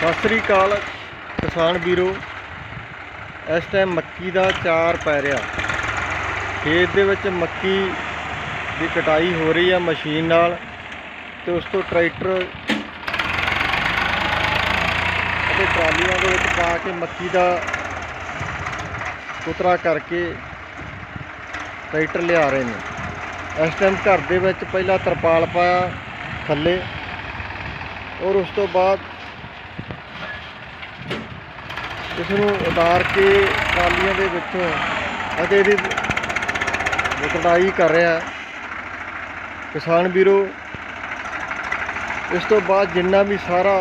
ਸਤਿ ਸ੍ਰੀ ਅਕਾਲ ਕਿਸਾਨ ਵੀਰੋ। ਇਸ ਟਾਈਮ ਮੱਕੀ ਦਾ ਚਾਰ ਪੈ ਰਿਹਾ। ਖੇਤ ਦੇ ਵਿੱਚ ਮੱਕੀ ਦੀ ਕਟਾਈ ਹੋ ਰਹੀ ਆ ਮਸ਼ੀਨ ਨਾਲ ਤੇ ਉਸ ਤੋਂ ਟਰੈਕਟਰ ਅਤੇ ਟਰਾਲੀਆਂ ਦੇ ਵਿੱਚ ਪਾ ਕੇ ਮੱਕੀ ਦਾ ਕੁਤਰਾ ਕਰਕੇ ਟਰੈਕਟਰ ਲਿਆ ਰਹੇ ਨੇ। ਇਸ ਟਾਈਮ ਘਰ ਦੇ ਵਿੱਚ ਪਹਿਲਾਂ ਤਰਪਾਲ ਪਾਇਆ ਥੱਲੇ ਔਰ ਉਸ ਤੋਂ ਬਾਅਦ ਇਸ ਨੂੰ ਉਤਾਰ ਕੇ ਟਰਾਲੀਆਂ ਦੇ ਵਿੱਚੋਂ ਅਤੇ ਇਹਦੀ ਕਟਾਈ ਕਰ ਰਿਹਾ ਕਿਸਾਨ ਵੀਰੋ, ਇਸ ਤੋਂ ਬਾਅਦ ਜਿੰਨਾ ਵੀ ਸਾਰਾ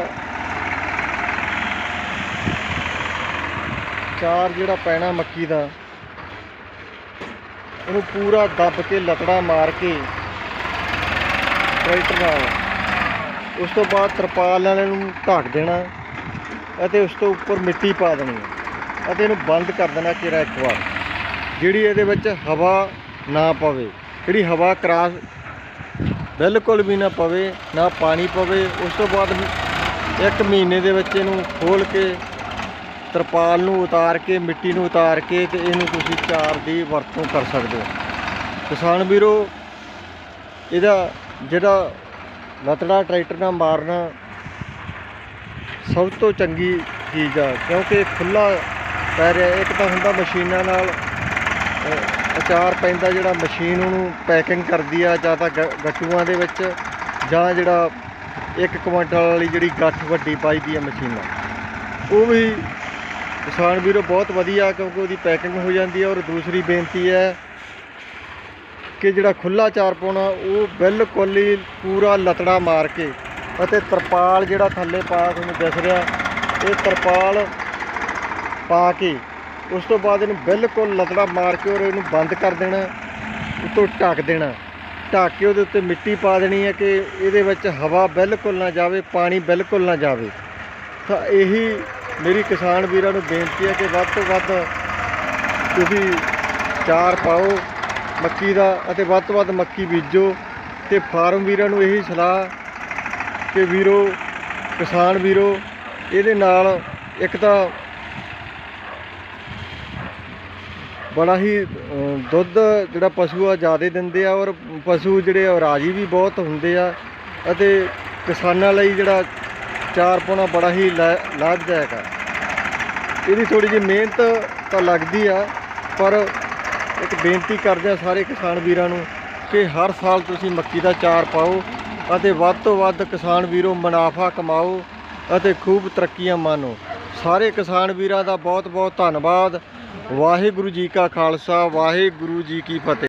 ਚਾਰ ਜਿਹੜਾ ਪੈਣਾ ਮੱਕੀ ਦਾ ਉਹਨੂੰ ਪੂਰਾ ਦੱਬ ਕੇ ਲਤੜਾ ਮਾਰ ਕੇ ਟਰੈਕਟਰ ਨਾਲ। ਉਸ ਤੋਂ ਬਾਅਦ ਤਰਪਾਲ ਨਾਲ ਇਹਨੂੰ ਢੱਕ ਦੇਣਾ। ਅਤੇ ਉਸ ਤੋਂ ਉੱਪਰ ਮਿੱਟੀ ਪਾ ਦੇਣੀ ਹੈ ਅਤੇ ਇਹਨੂੰ ਬੰਦ ਕਰ ਦੇਣਾ ਕਿਰਾ ਇੱਕ ਵਾਰ। ਜਿਹੜੀ ਇਹਦੇ ਵਿੱਚ ਹਵਾ ਨਾ ਪਵੇ, ਜਿਹੜੀ ਹਵਾ ਕਰਾਸ ਬਿਲਕੁਲ ਵੀ ਨਾ ਪਵੇ, ਨਾ ਪਾਣੀ ਪਵੇ, ਉਸ ਤੋਂ ਬਾਅਦ ਇੱਕ ਮਹੀਨੇ ਦੇ ਵਿੱਚ ਇਹਨੂੰ ਖੋਲ ਕੇ ਤਰਪਾਲ ਨੂੰ ਉਤਾਰ ਕੇ, ਮਿੱਟੀ ਨੂੰ ਉਤਾਰ ਕੇ ਤੇ ਇਹਨੂੰ ਤੁਸੀਂ ਚਾਰ ਦੀ ਵਰਤੋਂ ਕਰ ਸਕਦੇ ਹੋ। ਕਿਸਾਨ ਵੀਰੋ, ਇਹਦਾ ਜਿਹੜਾ ਲਤੜਾ ਟਰੈਕਟਰ ਨਾਲ ਮਾਰਨਾ ਸਭ ਤੋਂ ਚੰਗੀ ਚੀਜ਼ ਆ, ਕਿਉਂਕਿ ਖੁੱਲਾ ਪੈ ਰਿਹਾ, ਇੱਕ ਤਾਂ ਹੁੰਦਾ ਮਸ਼ੀਨਾਂ ਨਾਲ ਅਚਾਰ ਪੈਂਦਾ ਜਿਹੜਾ ਮਸ਼ੀਨ ਉਹਨੂੰ ਪੈਕਿੰਗ ਕਰਦੀ ਆ, ਜਾਂ ਤਾਂ ਗ- ਗੱਟੂਆਂ ਦੇ ਵਿੱਚ, ਜਾਂ ਜਿਹੜਾ ਇੱਕ ਕੁਇੰਟਲ ਵਾਲੀ ਜਿਹੜੀ ਗੱਠ ਵੱਡੀ ਪਾਈਦੀ ਆ ਮਸ਼ੀਨਾਂ। ਉਹ ਵੀ ਕਿਸਾਨ ਵੀਰੋ ਬਹੁਤ ਵਧੀਆ, ਕਿਉਂਕਿ ਉਹਦੀ ਪੈਕਿੰਗ ਹੋ ਜਾਂਦੀ ਹੈ ਔਰ ਦੂਸਰੀ ਬੇਨਤੀ ਹੈ ਕਿ ਜਿਹੜਾ ਖੁੱਲਾ ਚਾਰ ਪਾਉਣਾ, ਉਹ ਬਿਲਕੁਲ ਹੀ ਪੂਰਾ ਲਤੜਾ ਮਾਰ ਕੇ ਅਤੇ ਤਰਪਾਲ ਜਿਹੜਾ ਥੱਲੇ ਪਾ ਤੁਹਾਨੂੰ ਦਿਸ ਰਿਹਾ, ਇਹ ਤਰਪਾਲ ਪਾ ਕੇ ਉਸ ਤੋਂ ਬਾਅਦ ਇਹਨੂੰ ਬਿਲਕੁਲ ਲਤੜਾ ਮਾਰ ਕੇ ਔਰ ਇਹਨੂੰ ਬੰਦ ਕਰ ਦੇਣਾ, ਉੱਤੋਂ ਢੱਕ ਦੇਣਾ। ਢੱਕ ਕੇ ਉਹਦੇ ਉੱਤੇ ਮਿੱਟੀ ਪਾ ਦੇਣੀ ਹੈ ਕਿ ਇਹਦੇ ਵਿੱਚ ਹਵਾ ਬਿਲਕੁਲ ਨਾ ਜਾਵੇ, ਪਾਣੀ ਬਿਲਕੁਲ ਨਾ ਜਾਵੇ। ਤਾਂ ਇਹੀ ਮੇਰੀ ਕਿਸਾਨ ਵੀਰਾਂ ਨੂੰ ਬੇਨਤੀ ਹੈ ਕਿ ਵੱਧ ਤੋਂ ਵੱਧ ਤੁਸੀਂ ਚਾਰ ਪਾਓ ਮੱਕੀ ਦਾ ਅਤੇ ਵੱਧ ਤੋਂ ਵੱਧ ਮੱਕੀ ਬੀਜੋ ਤੇ ਫਾਰਮ ਵੀਰਾਂ ਨੂੰ ਇਹੀ ਸਲਾਹ ਕਿ ਵੀਰੋ, ਕਿਸਾਨ ਵੀਰੋ, ਇਹਦੇ ਨਾਲ ਇੱਕ ਤਾਂ ਬੜਾ ਹੀ ਦੁੱਧ ਜਿਹੜਾ ਪਸ਼ੂ ਆ ਜ਼ਿਆਦਾ ਦਿੰਦੇ ਆ ਔਰ ਪਸ਼ੂ ਜਿਹੜੇ ਆ ਰਾਜੀ ਵੀ ਬਹੁਤ ਹੁੰਦੇ ਆ ਅਤੇ ਕਿਸਾਨਾਂ ਲਈ ਜਿਹੜਾ ਚਾਰ ਪਾਉਣਾ ਬੜਾ ਹੀ ਲਾ- ਲਾਭਦਾਇਕ ਆ। ਇਹਦੀ ਥੋੜੀ ਜਿਹੀ ਮਿਹਨਤ ਤਾਂ ਲੱਗਦੀ ਆ, ਪਰ ਇੱਕ ਬੇਨਤੀ ਕਰਦੇ ਆ ਸਾਰੇ ਕਿਸਾਨ ਵੀਰਾਂ ਨੂੰ ਕਿ ਹਰ ਸਾਲ ਤੁਸੀਂ ਮੱਕੀ ਦਾ ਚਾਰ ਪਾਓ ਅਤੇ ਵੱਧ ਤੋਂ ਵੱਧ ਕਿਸਾਨ ਵੀਰੋ ਮੁਨਾਫਾ ਕਮਾਓ ਅਤੇ ਖੂਬ ਤਰੱਕੀਆਂ ਮਾਣੋ। ਸਾਰੇ ਕਿਸਾਨ ਵੀਰਾਂ ਦਾ ਬਹੁਤ ਬਹੁਤ ਧੰਨਵਾਦ। ਵਾਹਿਗੁਰੂ ਜੀ ਕਾ ਖਾਲਸਾ, ਵਾਹਿਗੁਰੂ ਜੀ ਕੀ ਫਤਿਹ।